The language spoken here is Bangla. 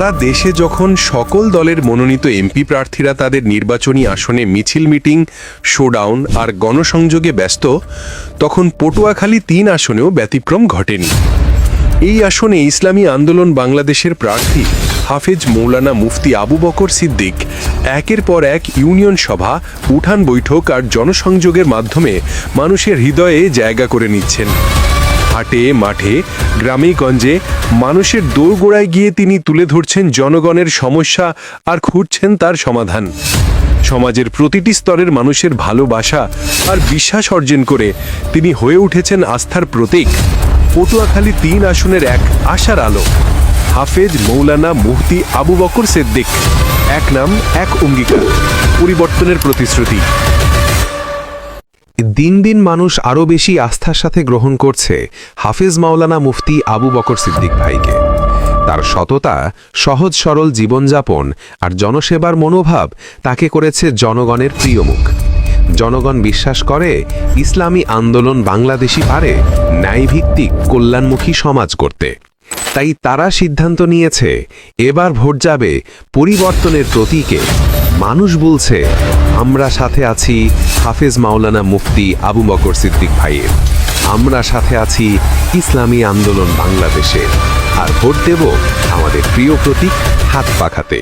সারা দেশে যখন সকল দলের মনোনীত এমপি প্রার্থীরা তাদের নির্বাচনী আসনে মিছিল মিটিং, শোডাউন আর গণসংযোগে ব্যস্ত, তখন পটুয়াখালী তিন আসনেও ব্যতিক্রম ঘটেনি। এই আসনে ইসলামী আন্দোলন বাংলাদেশের প্রার্থী হাফেজ মৌলানা মুফতি আবু বকর সিদ্দিক একের পর এক ইউনিয়ন সভা, উঠান বৈঠক আর জনসংযোগের মাধ্যমে মানুষের হৃদয়ে জায়গা করে নিচ্ছেন। হাটে মাঠে গ্রামে গঞ্জে মানুষের দোরগোড়ায় গিয়ে তিনি তুলে ধরছেন জনগণের সমস্যা আর খুঁজছেন তার সমাধান। সমাজের প্রতিটি স্তরের মানুষের ভালোবাসা আর বিশ্বাস অর্জন করে তিনি হয়ে উঠেছেন আস্থার প্রতীক। পটুয়াখালী তিন আসনের এক আশার আলো। হাফেজ মৌলানা মুফতি আবু বকর সেদ্দিক। এক নাম, এক অঙ্গীকার। পরিবর্তনের প্রতিশ্রুতি। দিন দিন মানুষ আরও বেশি আস্থার সাথে গ্রহণ করছে হাফিজ মাওলানা মুফতি আবু বকর সিদ্দিক ভাইকে। তার সততা, সহজ সরল জীবনযাপন আর জনসেবার মনোভাব তাকে করেছে জনগণের প্রিয় মুখ। জনগণ বিশ্বাস করে ইসলামী আন্দোলন বাংলাদেশি পারে ন্যায়ভিত্তিক কল্যাণমুখী সমাজ করতে। তাই তারা সিদ্ধান্ত নিয়েছে, এবার ভোট যাবে পরিবর্তনের প্রতীকে। মানুষ বলছে, আমরা সাথে আছি হাফেজ মাওলানা মুফতি আবু মকর সিদ্দিক ভাইয়ের। আমরা সাথে আছি ইসলামী আন্দোলন বাংলাদেশে আর ভোট দেব আমাদের প্রিয় প্রতীক হাত পাখাতে।